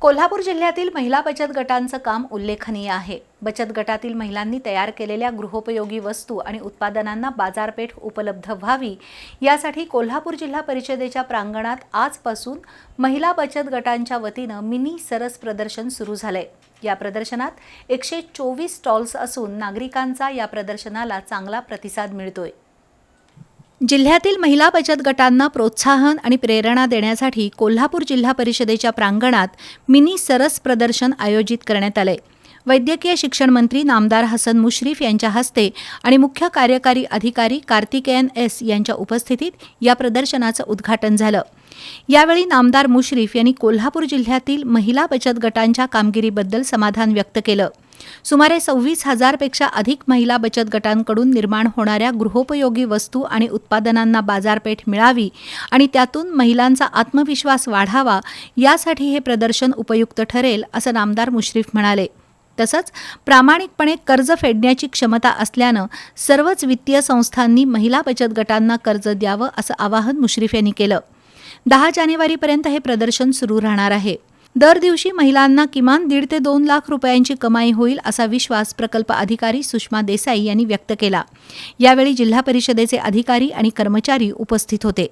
कोल्हापूर जिल्ह्यातील महिला बचत गटांचं काम उल्लेखनीय आहे. बचत गटातील महिलांनी तयार केलेल्या गृहोपयोगी वस्तू आणि उत्पादनांना बाजारपेठ उपलब्ध व्हावी यासाठी कोल्हापूर जिल्हा परिषदेच्या प्रांगणात आजपासून महिला बचत गटांच्या वतीनं मिनी सरस प्रदर्शन सुरू झालंय. या प्रदर्शनात एकशे चोवीस स्टॉल्स असून नागरिकांचा या प्रदर्शनाला चांगला प्रतिसाद मिळतोय. जिल्ह्यातील महिला बचत गटांना प्रोत्साहन आणि प्रेरणा देण्यासाठी कोल्हापूर जिल्हा परिषदेच्या प्रांगणात मिनी सरस प्रदर्शन आयोजित करण्यात आले वैद्यकीय शिक्षण मंत्री नामदार हसन मुश्रीफ यांच्या हस्ते आणि मुख्य कार्यकारी अधिकारी कार्तिकेयन एस यांच्या उपस्थितीत या प्रदर्शनाचं उद्घाटन झालं. यावेळी नामदार मुश्रीफ यांनी कोल्हापूर जिल्ह्यातील महिला बचत गटांच्या कामगिरीबद्दल समाधान व्यक्त केलं. सुमारे सव्वीस हजारपेक्षा अधिक महिला बचत गटांकडून निर्माण होणाऱ्या गृहोपयोगी वस्तू आणि उत्पादनांना बाजारपेठ मिळावी आणि त्यातून महिलांचा आत्मविश्वास वाढावा यासाठी हे प्रदर्शन उपयुक्त ठरेल असं नामदार मुश्रीफ म्हणाले. तसंच प्रामाणिकपणे कर्ज फेडण्याची क्षमता असल्यानं सर्वच वित्तीय संस्थांनी महिला बचत गटांना कर्ज द्यावं असं आवाहन मुश्रीफ यांनी केलं. दहा जानेवारीपर्यंत हे प्रदर्शन सुरू राहणार आहे. दर दिवशी महिलांना किमान दीड ते दोन लाख रुपयांची कमाई होईल असा विश्वास प्रकल्प अधिकारी सुषमा देसाई यांनी व्यक्त केला. यावेळी जिल्हा परिषदेचे अधिकारी आणि कर्मचारी उपस्थित होते.